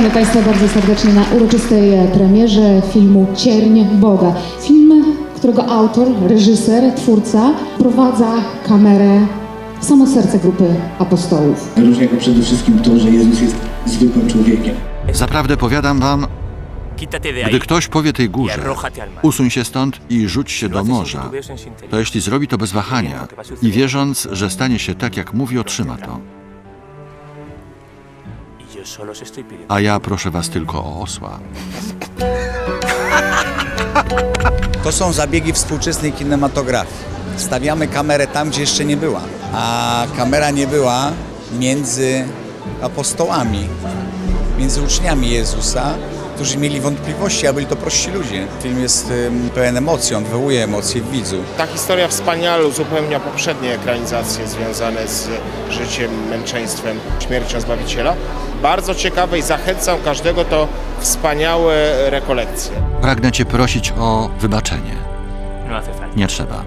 Witamy Państwa bardzo serdecznie na uroczystej e, premierze filmu Cierń Boga. Film, którego autor, reżyser, twórca prowadza kamerę w samo serce grupy apostołów. Wyróżnia go przede wszystkim to, że Jezus jest zwykłym człowiekiem. Zaprawdę powiadam wam, gdy ktoś powie tej górze, usuń się stąd i rzuć się do morza, to jeśli zrobi to bez wahania i wierząc, że stanie się tak, jak mówi, otrzyma to. A ja proszę was tylko o osła. To są zabiegi współczesnej kinematografii. Stawiamy kamerę tam, gdzie jeszcze nie była. A kamera nie była między apostołami, między uczniami Jezusa, którzy mieli wątpliwości, a byli to prości ludzie. Film jest pełen emocji, on wywołuje emocje w widzu. Ta historia wspaniale uzupełnia poprzednie ekranizacje związane z życiem, męczeństwem, śmiercią Zbawiciela. Bardzo ciekawe i zachęcam każdego to wspaniałe rekolekcje. Pragnę cię prosić o wybaczenie. No. Nie trzeba.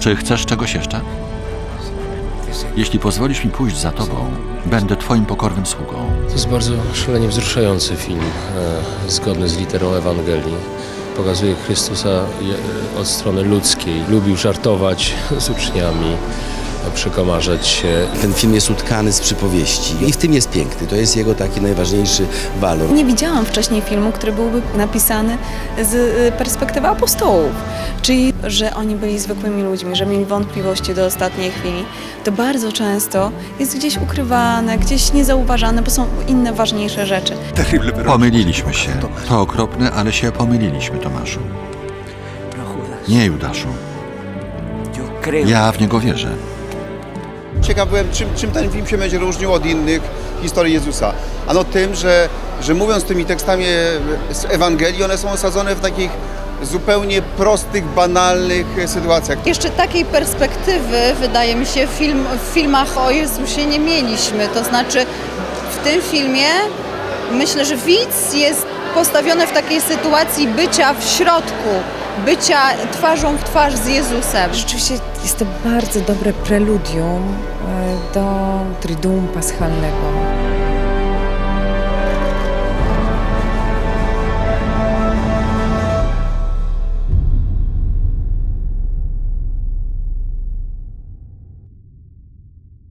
Czy chcesz czegoś jeszcze? Jeśli pozwolisz mi pójść za tobą, będę twoim pokornym sługą. To jest bardzo szalenie wzruszający film, e, zgodny z literą Ewangelii. Pokazuje Chrystusa je- od strony ludzkiej. Lubił żartować z uczniami, e, przekomarzać się. Ten film jest utkany z przypowieści i w tym jest piękny. To jest jego taki najważniejszy walor. Nie widziałam wcześniej filmu, który byłby napisany z y, perspektywy apostołów, czyli że oni byli zwykłymi ludźmi, że mieli wątpliwości do ostatniej chwili. To bardzo często jest gdzieś ukrywane, gdzieś niezauważane, bo są inne ważniejsze rzeczy. Pomyliliśmy się. To okropne, ale się pomyliliśmy, Tomaszu. Nie, Judaszu. Ja w niego wierzę. Ciekaw byłem, czym, czym ten film się będzie różnił od innych historii Jezusa. Ano tym, że, że mówiąc tymi tekstami z Ewangelii, one są osadzone w takich zupełnie prostych, banalnych sytuacjach. Jeszcze takiej perspektywy, wydaje mi się, film, w filmach o Jezusie nie mieliśmy. To znaczy, w tym filmie myślę, że widz jest postawiony w takiej sytuacji bycia w środku, bycia twarzą w twarz z Jezusem. Rzeczywiście jest to bardzo dobre preludium e, do Triduum Paschalnego.